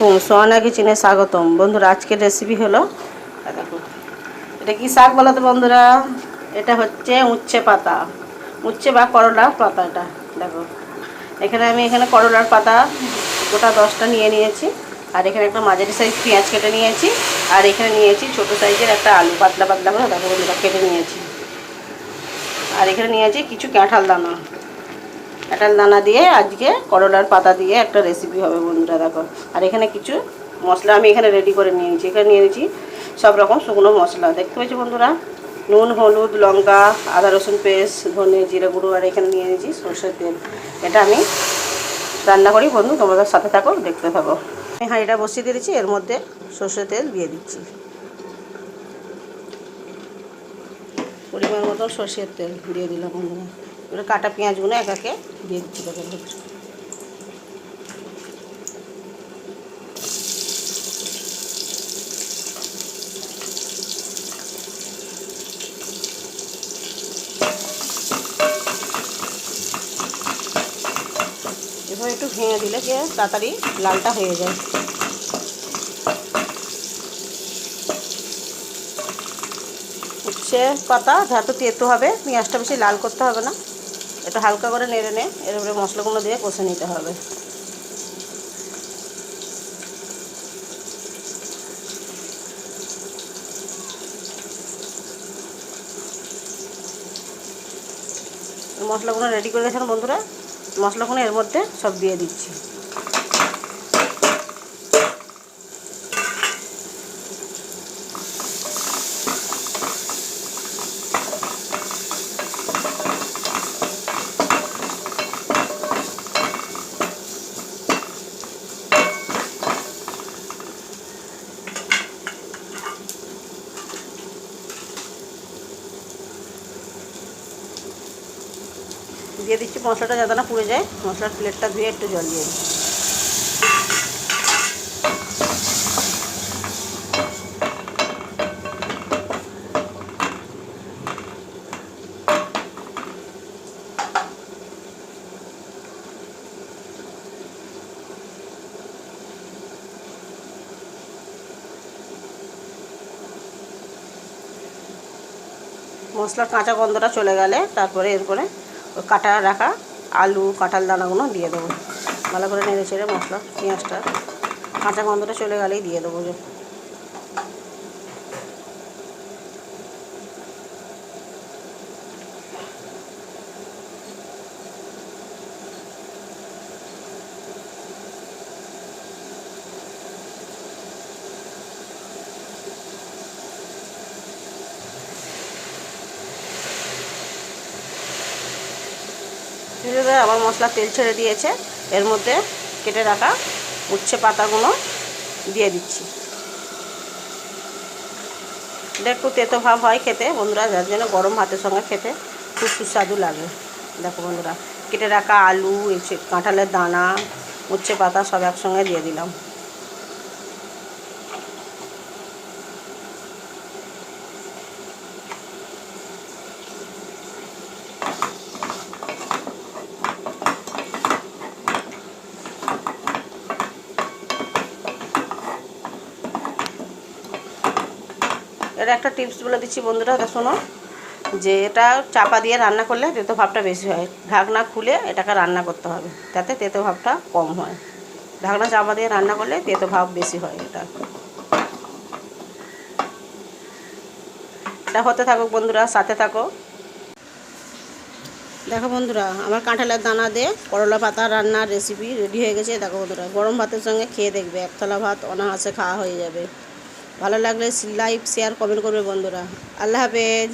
সোহানা কিচেনে স্বাগতম। বন্ধুরা, আজকের রেসিপি হলো এটা কি শাক বলো তো বন্ধুরা? এটা হচ্ছে উচ্ছে পাতা। উচ্ছে বা করলার পাতা এটা, দেখো। এখানে আমি এখানে করলার পাতা গোটা দশটা নিয়ে নিয়েছি, আর এখানে একটা মাঝারি সাইজ পেঁয়াজ কেটে নিয়েছি, আর এখানে নিয়েছি ছোটো সাইজের একটা আলু পাতলা পাতলা করে, দেখো বন্ধুরা, কেটে নিয়েছি। আর এখানে নিয়েছি কিছু কাঁঠাল দানা। কাঁঠাল দানা দিয়ে আজকে করলার পাতা দিয়ে একটা রেসিপি হবে বন্ধুরা, দেখো। আর এখানে কিছু মশলা আমি এখানে রেডি করে নিয়ে নিয়েছি। এখানে নিয়ে নিয়েছি সব রকম শুকনো মশলা। দেখতে পেয়েছি বন্ধুরা? নুন, হলুদ, লঙ্কা, আদা, রসুন পেস্ট, ধনে, জিরে গুঁড়ো, আর এখানে নিয়ে নিয়েছি সর্ষের তেল। এটা আমি রান্না করি বন্ধু, তোমাদের সাথে থাকো, দেখতে থাকো। আমি হাঁড়িটা বসিয়ে দিয়েছি এর মধ্যে সর্ষের তেল দিয়ে দিচ্ছি। পরিমাণ মতো সর্ষের তেল দিয়ে দিলাম বন্ধুরা। এবার কাটা পেঁয়াজগুলো এক একে দিয়ে দিচ্ছি এবার একটু ভেঙে দিলে যে তাড়াতাড়ি লালটা হয়ে যায়। উচ্ছে পাতা যাতে তেতো হবে, পেঁয়াজটা বেশি লাল করতে হবে না। একটু হালকা করে নেড়ে নে এর উপরে মশলাগুলো দিয়ে কষে নিতে হবে। মশলাগুলো রেডি করে গেছেন বন্ধুরা? মশলাগুলো এর মধ্যে সব দিয়ে দিচ্ছি। দিয়ে দিচ্ছি, মশলাটা যাতে না পুড়ে যায়। মশলার প্লেটটা ধুয়ে একটু জল দিয়ে মশলার কাঁচা গন্ধটা চলে গেলে তারপরে এরপরে কাটা রাখা, আলু, কাঁঠাল, দানাগুলো দিয়ে দেবো। ভালো করে নেড়ে ছেড়ে মশলা, পেঁয়াজটা, কাঁচা গন্ধটা চলে গেলেই দিয়ে দেবো। আবার মশলা তেল ছেড়ে দিয়েছে। এর মধ্যে কেটে রাখা উচ্ছে পাতাগুলো দিয়ে দিচ্ছি। এটা একটু তেতো ভাব হয় খেতে। বন্ধুরা, যার জন্য গরম ভাতের সঙ্গে খেতে খুব সুস্বাদু লাগে। দেখো বন্ধুরা, কেটে রাখা আলু কাঁঠালের দানা, উচ্ছে পাতা সব একসঙ্গে দিয়ে দিলাম। এটা একটা টিপস বলে দিচ্ছি বন্ধুরা, এটা শোনো। যে এটা চাপা দিয়ে রান্না করলে তেতো ভাবটা বেশি হয়। ঢাকনা খুলে এটাকে রান্না করতে হবে তাতে তেতো ভাবটা কম হয়। ঢাকনা চাপা দিয়ে রান্না করলে তেতো ভাব বেশি হয় এটা। এটা হতে থাকুক বন্ধুরা, সাথে থাকো। দেখো বন্ধুরা, আমার কাঁঠালের দানা দিয়ে করলা পাতা রান্নার রেসিপি রেডি হয়ে গেছে। দেখো বন্ধুরা, গরম ভাতের সঙ্গে খেয়ে দেখবে, একতলা ভাত অনাহাসে খাওয়া হয়ে যাবে। ভালো লাগলে লাইক শেয়ার কমেন্ট করবে বন্ধুরা। আল্লাহ হাফেজ।